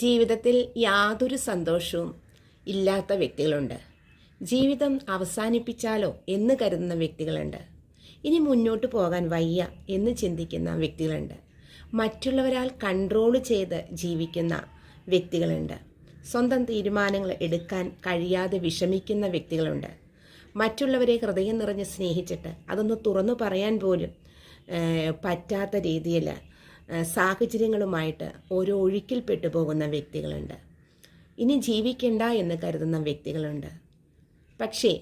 ജീവിതത്തിൽ യാതൊരു സന്തോഷവും ഇല്ലാത്ത വ്യക്തികളുണ്ട്. ജീവിതം അവസാനിപ്പിച്ചാലോ എന്ന് കരുതുന്ന വ്യക്തികളുണ്ട്. ഇനി മുന്നോട്ട് പോകാൻ വയ്യ എന്ന് ചിന്തിക്കുന്ന വ്യക്തികളുണ്ട്. മറ്റുള്ളവരാൽ കൺട്രോൾ ചെയ്ത് ജീവിക്കുന്ന വ്യക്തികളുണ്ട്. സ്വന്തം തീരുമാനങ്ങൾ എടുക്കാൻ കഴിയാതെ വിഷമിക്കുന്ന വ്യക്തികളുണ്ട്. മറ്റുള്ളവരെ ഹൃദയം നിറഞ്ഞ് സ്നേഹിച്ചിട്ട് അതൊന്ന് തുറന്നു പറയാൻ പോലും പറ്റാത്ത രീതിയിൽ സാഹചര്യങ്ങളുമായിട്ട് ഓരോ ഒഴുക്കിൽപ്പെട്ടു പോകുന്ന വ്യക്തികളുണ്ട്. ഇനി ജീവിക്കണ്ട എന്ന് കരുതുന്ന വ്യക്തികളുണ്ട്. പക്ഷേ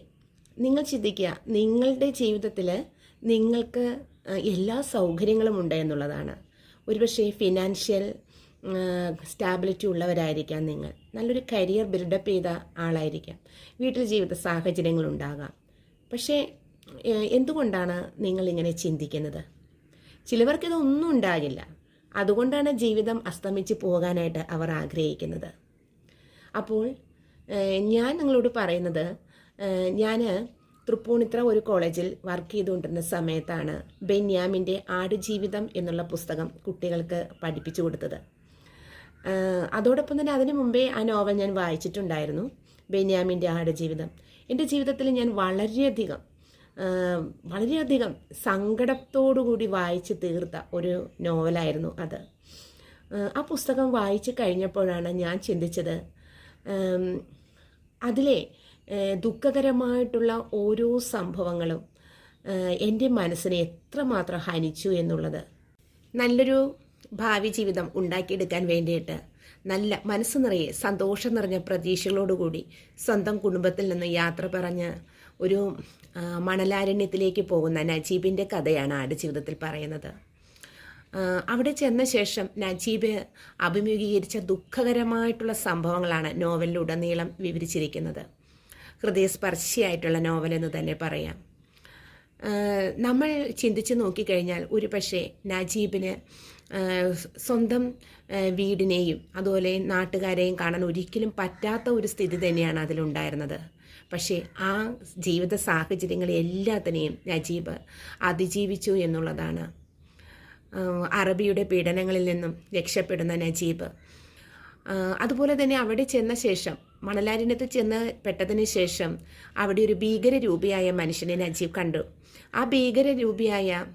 നിങ്ങൾ ചിന്തിക്കുക നിങ്ങളുടെ ജീവിതത്തിൽ നിങ്ങൾക്ക് എല്ലാ സൗകര്യങ്ങളും ഉണ്ട് എന്നുള്ളതാണ്. ഒരുപക്ഷെ ഫിനാൻഷ്യൽ സ്റ്റാബിലിറ്റി ഉള്ളവരായിരിക്കാം നിങ്ങൾ. നല്ലൊരു കരിയർ ബിൽഡപ്പ് ചെയ്ത ആളായിരിക്കാം. വീട്ടിൽ ജീവിത സാഹചര്യങ്ങളുണ്ടാകാം പക്ഷേ എന്തുകൊണ്ടാണ് നിങ്ങൾ ഇങ്ങനെ ചിന്തിക്കുന്നത് ചിലവർക്കിതൊന്നും ഉണ്ടാകില്ല. അതുകൊണ്ടാണ് ജീവിതം അസ്തമിച്ച് പോകാനായിട്ട് അവർ ആഗ്രഹിക്കുന്നത്. അപ്പോൾ ഞാൻ നിങ്ങളോട് പറയുന്നത് ഞാൻ തൃപ്പൂണിത്ര ഒരു കോളേജിൽ വർക്ക് ചെയ്തുകൊണ്ടിരുന്ന സമയത്താണ് ബെന്യാമിന്റെ ആടുജീവിതം എന്നുള്ള പുസ്തകം കുട്ടികൾക്ക് പഠിപ്പിച്ചു കൊടുത്തത്. അതോടൊപ്പം തന്നെ അതിനു മുമ്പേ ആ നോവൽ ഞാൻ വായിച്ചിട്ടുണ്ടായിരുന്നു ബെന്യാമിന്റെ ആടുജീവിതം എന്റെ ജീവിതത്തിൽ ഞാൻ വളരെയധികം വളരെയധികം സങ്കടത്തോടുകൂടി വായിച്ച് തീർത്ത ഒരു നോവലായിരുന്നു അത്. ആ പുസ്തകം വായിച്ച് കഴിഞ്ഞപ്പോഴാണ് ഞാൻ ചിന്തിച്ചത് അതിലെ ദുഃഖകരമായിട്ടുള്ള ഓരോ സംഭവങ്ങളും എന്റെ മനസ്സിനെ എത്രമാത്രം ഹനിച്ചു എന്നുള്ളത്. നല്ലൊരു ഭാവി ജീവിതം ഉണ്ടാക്കിയെടുക്കാൻ വേണ്ടിയിട്ട് നല്ല മനസ്സ് നിറയെ സന്തോഷം നിറഞ്ഞ പ്രതീക്ഷകളോടുകൂടി സ്വന്തം കുടുംബത്തിൽ നിന്ന് യാത്ര പറഞ്ഞ് ഒരു മണലാരണ്യത്തിലേക്ക് പോകുന്ന നജീബിന്റെ കഥയാണ് ആട് ജീവിതത്തിൽ പറയുന്നത്. അവിടെ ചെന്ന ശേഷം നജീബ് അഭിമുഖീകരിച്ച ദുഃഖകരമായിട്ടുള്ള സംഭവങ്ങളാണ് നോവലിലുടനീളം വിവരിച്ചിരിക്കുന്നത്. ഹൃദയസ്പർശിയായിട്ടുള്ള നോവൽ എന്ന് തന്നെ പറയാം. നമ്മൾ ചിന്തിച്ച് നോക്കിക്കഴിഞ്ഞാൽ ഒരു പക്ഷേ നജീബിന് സ്വന്തം വീടിനെയും അതുപോലെ നാട്ടുകാരെയും കാണാൻ ഒരിക്കലും പറ്റാത്ത ഒരു സ്ഥിതി തന്നെയാണ് അതിലുണ്ടായിരുന്നത്. പക്ഷേ ആ ജീവിത സാഹചര്യങ്ങളെ എല്ലാത്തിനെയും നജീബ് അതിജീവിച്ചു എന്നുള്ളതാണ്. അറബിയുടെ പീഡനങ്ങളിൽ നിന്നും രക്ഷപ്പെടുന്ന നജീബ്. അതുപോലെ തന്നെ അവിടെ ചെന്ന ശേഷം മണലാരിനത്ത് ചെന്ന് പെട്ടതിന് ശേഷം അവിടെ ഒരു ഭീകര രൂപിയായ മനുഷ്യനെ നജീബ് കണ്ടു. ആ ഭീകര രൂപിയായ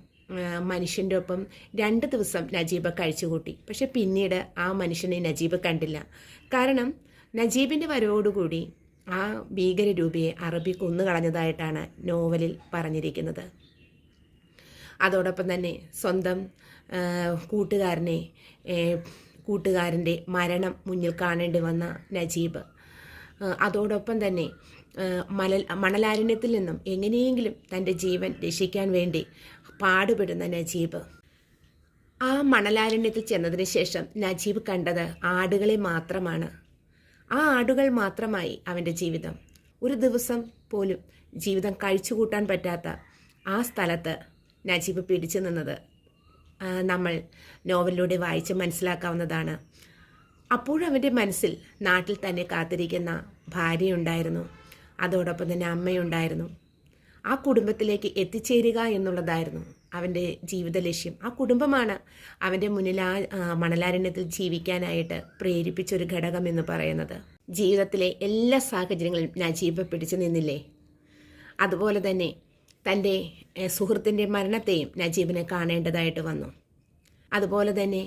മനുഷ്യന്റെ ഒപ്പം രണ്ട് ദിവസം നജീബ് കഴിച്ചുകൂട്ടി. പക്ഷെ പിന്നീട് ആ മനുഷ്യനെ നജീബ് കണ്ടില്ല. കാരണം നജീബിന്റെ വരവോടുകൂടി ആ ഭീകരരൂപിയെ അറബി കൊന്നുകളഞ്ഞതായിട്ടാണ് നോവലിൽ പറഞ്ഞിരിക്കുന്നത്. അതോടൊപ്പം തന്നെ സ്വന്തം കൂട്ടുകാരനെ കൂട്ടുകാരന്റെ മരണം മുന്നിൽ കാണേണ്ടി വന്ന നജീബ്. അതോടൊപ്പം തന്നെ മലൽ മണലാരണ്യത്തിൽ നിന്നും എങ്ങനെയെങ്കിലും തന്റെ ജീവൻ രക്ഷിക്കാൻ വേണ്ടി പാടുപെടുന്ന നജീബ്. ആ മണലാരണ്യത്തിൽ ചെന്നതിന് ശേഷം നജീബ് കണ്ടത് ആടുകളെ മാത്രമാണ്. ആ ആടുകൾ മാത്രമായി അവന്റെ ജീവിതം. ഒരു ദിവസം പോലും ജീവിതം കഴിച്ചുകൂട്ടാൻ പറ്റാത്ത ആ സ്ഥലത്ത് നജീബ് പിടിച്ചു നിന്നത്. നമ്മൾ നോവലിലൂടെ വായിച്ച് മനസ്സിലാക്കാവുന്നതാണ്. അപ്പോഴവന്റെ മനസ്സിൽ നാട്ടിൽ തന്നെ കാത്തിരിക്കുന്ന ഭാര്യയുണ്ടായിരുന്നു. അതോടൊപ്പം തന്നെ അമ്മയുണ്ടായിരുന്നു. ആ കുടുംബത്തിലേക്ക് എത്തിച്ചേരുക എന്നുള്ളതായിരുന്നു. അവന്റെ ജീവിത ലക്ഷ്യം ആ കുടുംബമാണ് അവന്റെ മുന്നിൽ ആ മണലാരണ്യത്തിൽ ജീവിക്കാനായിട്ട് പ്രേരിപ്പിച്ചൊരു ഘടകം എന്ന് പറയുന്നത്. ജീവിതത്തിലെ എല്ലാ സാഹചര്യങ്ങളിലും നജീബ് പിടിച്ചു നിന്നില്ലേ? അതുപോലെ തന്നെ തന്റെ സുഹൃത്തിന്റെ മരണത്തെയും നജീബിനെ കാണേണ്ടതായിട്ട് വന്നു. അതുപോലെ തന്നെ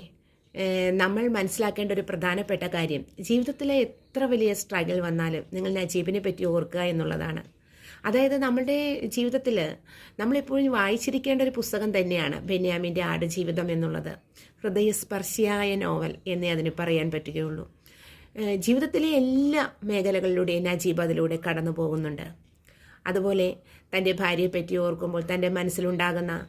നമ്മൾ മനസ്സിലാക്കേണ്ട ഒരു പ്രധാനപ്പെട്ട കാര്യം ജീവിതത്തിലെ എത്ര വലിയ സ്ട്രഗിൾ വന്നാലും നിങ്ങൾ നജീബിനെ പറ്റി ഓർക്കുക എന്നുള്ളതാണ്. അതായത് നമ്മളുടെ ജീവിതത്തിൽ നമ്മളെപ്പോഴും വായിച്ചിരിക്കേണ്ട ഒരു പുസ്തകം തന്നെയാണ് ബെന്യാമിന്റെ ആടുജീവിതം എന്നുള്ളത്. ഹൃദയസ്പർശിയായ നോവൽ എന്നേ അതിന് പറയാൻ പറ്റുകയുള്ളൂ. ജീവിതത്തിലെ എല്ലാ മേഖലകളിലൂടെയും നജീബ് അതിലൂടെ കടന്നു പോകുന്നുണ്ട്. അതുപോലെ തന്റെ ഭാര്യയെ പറ്റി ഓർക്കുമ്പോൾ തന്റെ മനസ്സിലുണ്ടാകുന്ന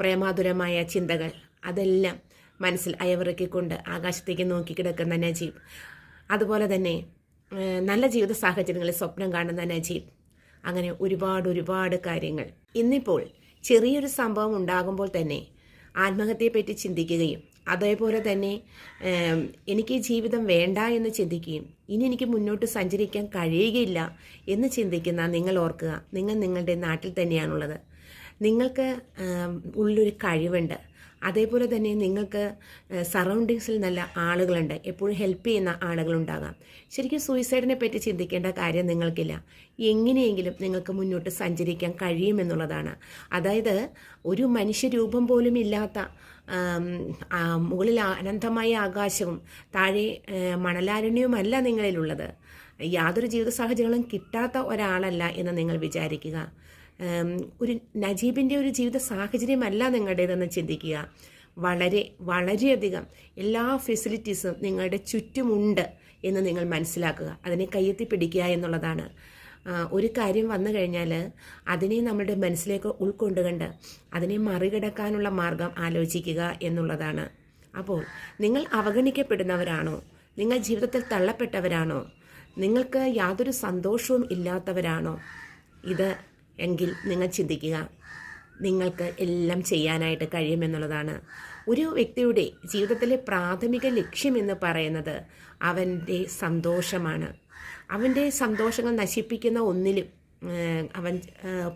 പ്രേമാതുരമായ ചിന്തകൾ അതെല്ലാം മനസ്സിൽ അയവിറക്കിക്കൊണ്ട് ആകാശത്തേക്ക് നോക്കി കിടക്കുന്ന നജീബ്. അതുപോലെ തന്നെ നല്ല ജീവിത സാഹചര്യങ്ങളിൽ സ്വപ്നം കാണുന്ന നജീബ്. അങ്ങനെ ഒരുപാട് ഒരുപാട് കാര്യങ്ങൾ. ഇന്നിപ്പോൾ ചെറിയൊരു സംഭവം ഉണ്ടാകുമ്പോൾ തന്നെ ആത്മഹത്യയെപ്പറ്റി ചിന്തിക്കുകയും അതേപോലെ തന്നെ എനിക്ക് ജീവിതം വേണ്ട എന്ന് ചിന്തിക്കുകയും ഇനി എനിക്ക് മുന്നോട്ട് സഞ്ചരിക്കാൻ കഴിയുകയില്ല എന്ന് ചിന്തിക്കുന്ന നിങ്ങൾ ഓർക്കുക. നിങ്ങൾ നിങ്ങളുടെ നാട്ടിൽ തന്നെയാണുള്ളത്. നിങ്ങൾക്ക് ഉള്ളൊരു കഴിവുണ്ട്. അതേപോലെ തന്നെ നിങ്ങൾക്ക് സറൗണ്ടിങ്സിൽ നല്ല ആളുകളുണ്ട്. എപ്പോഴും ഹെൽപ്പ് ചെയ്യുന്ന ആളുകളുണ്ടാകാം. ശരിക്കും സൂയിസൈഡിനെ പറ്റി ചിന്തിക്കേണ്ട കാര്യം നിങ്ങൾക്കില്ല. എങ്ങനെയെങ്കിലും നിങ്ങൾക്ക് മുന്നോട്ട് സഞ്ചരിക്കാൻ കഴിയുമെന്നുള്ളതാണ് അതായത് ഒരു മനുഷ്യരൂപം പോലും ഇല്ലാത്ത മുകളിൽ അനന്തമായ ആകാശവും താഴെ മണലാരണ്യവുമല്ല നിങ്ങളിലുള്ളത്. യാതൊരു ജീവിത സാഹചര്യങ്ങളും കിട്ടാത്ത ഒരാളല്ല എന്ന് നിങ്ങൾ വിചാരിക്കുക. ഒരു നജീബിന്റെ ഒരു ജീവിത സാഹചര്യമല്ല നിങ്ങളുടേതെന്ന് ചിന്തിക്കുക. വളരെ വളരെയധികം എല്ലാ ഫെസിലിറ്റീസും നിങ്ങളുടെ ചുറ്റുമുണ്ട് എന്ന് നിങ്ങൾ മനസ്സിലാക്കുക. അതിനെ കയ്യെത്തി പിടിക്കുക എന്നുള്ളതാണ്. ഒരു കാര്യം വന്നു കഴിഞ്ഞാൽ അതിനെ നമ്മുടെ മനസ്സിലേക്ക് ഉൾക്കൊണ്ടുകൊണ്ട് അതിനെ മറികടക്കാനുള്ള മാർഗം ആലോചിക്കുക എന്നുള്ളതാണ്. അപ്പോൾ നിങ്ങൾ അവഗണിക്കപ്പെടുന്നവരാണോ? നിങ്ങൾ ജീവിതത്തിൽ തള്ളപ്പെട്ടവരാണോ? നിങ്ങൾക്ക് യാതൊരു സന്തോഷവും ഇല്ലാത്തവരാണോ? ഇത് എങ്കിൽ നിങ്ങൾ ചിന്തിക്കുക നിങ്ങൾക്ക് എല്ലാം ചെയ്യാനായിട്ട് കഴിയുമെന്നുള്ളതാണ്. ഒരു വ്യക്തിയുടെ ജീവിതത്തിലെ പ്രാഥമിക ലക്ഷ്യം എന്ന് പറയുന്നത് അവന്റെ സന്തോഷമാണ്. അവന്റെ സന്തോഷങ്ങൾ നശിപ്പിക്കുന്ന ഒന്നിലും അവൻ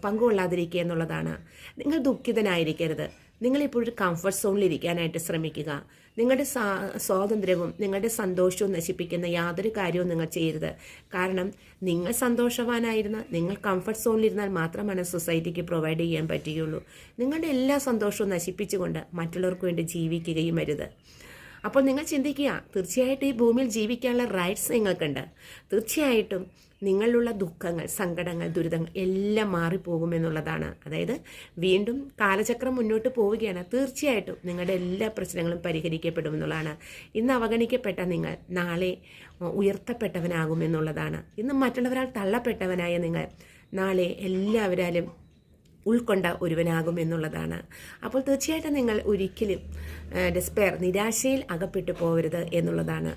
പങ്കുകൊള്ളാതിരിക്കുക എന്നുള്ളതാണ്. നിങ്ങൾ ദുഃഖിതനായിരിക്കരുത്. നിങ്ങളിപ്പോഴൊരു കംഫർട്ട് സോണിൽ ഇരിക്കാനായിട്ട് ശ്രമിക്കുക. നിങ്ങളുടെ സ്വാതന്ത്ര്യവും നിങ്ങളുടെ സന്തോഷവും നശിപ്പിക്കുന്ന യാതൊരു കാര്യവും നിങ്ങൾ ചെയ്യരുത്. കാരണം നിങ്ങൾ സന്തോഷവാനായിരുന്ന നിങ്ങൾ കംഫർട്ട് സോണിലിരുന്നാൽ മാത്രമാണ് സൊസൈറ്റിക്ക് പ്രൊവൈഡ് ചെയ്യാൻ പറ്റുകയുള്ളൂ. നിങ്ങളുടെ എല്ലാ സന്തോഷവും നശിപ്പിച്ചുകൊണ്ട് മറ്റുള്ളവർക്ക് വേണ്ടി ജീവിക്കുകയും അരുത്. അപ്പോൾ നിങ്ങൾ ചിന്തിക്കുക തീർച്ചയായിട്ടും ഈ ഭൂമിയിൽ ജീവിക്കാനുള്ള റൈറ്റ്സ് നിങ്ങൾക്കുണ്ട്. തീർച്ചയായിട്ടും നിങ്ങളിലുള്ള ദുഃഖങ്ങൾ സങ്കടങ്ങൾ ദുരിതങ്ങൾ എല്ലാം മാറിപ്പോകുമെന്നുള്ളതാണ് അതായത് വീണ്ടും കാലചക്രം മുന്നോട്ട് പോവുകയാണ്. തീർച്ചയായിട്ടും നിങ്ങളുടെ എല്ലാ പ്രശ്നങ്ങളും പരിഹരിക്കപ്പെടുമെന്നുള്ളതാണ് ഇന്ന് അവഗണിക്കപ്പെട്ട നിങ്ങൾ നാളെ ഉയർത്തപ്പെട്ടവനാകുമെന്നുള്ളതാണ് ഇന്ന് മറ്റുള്ളവരാൽ തള്ളപ്പെട്ടവനായ നിങ്ങൾ നാളെ എല്ലാവരാലും ഉൾക്കൊണ്ട ഒരുവനാകും എന്നുള്ളതാണ്. അപ്പോൾ തീർച്ചയായിട്ടും നിങ്ങൾ ഒരിക്കലും ഡിസ്പെയർ നിരാശയിൽ അകപ്പെട്ടു പോകരുത് എന്നുള്ളതാണ്.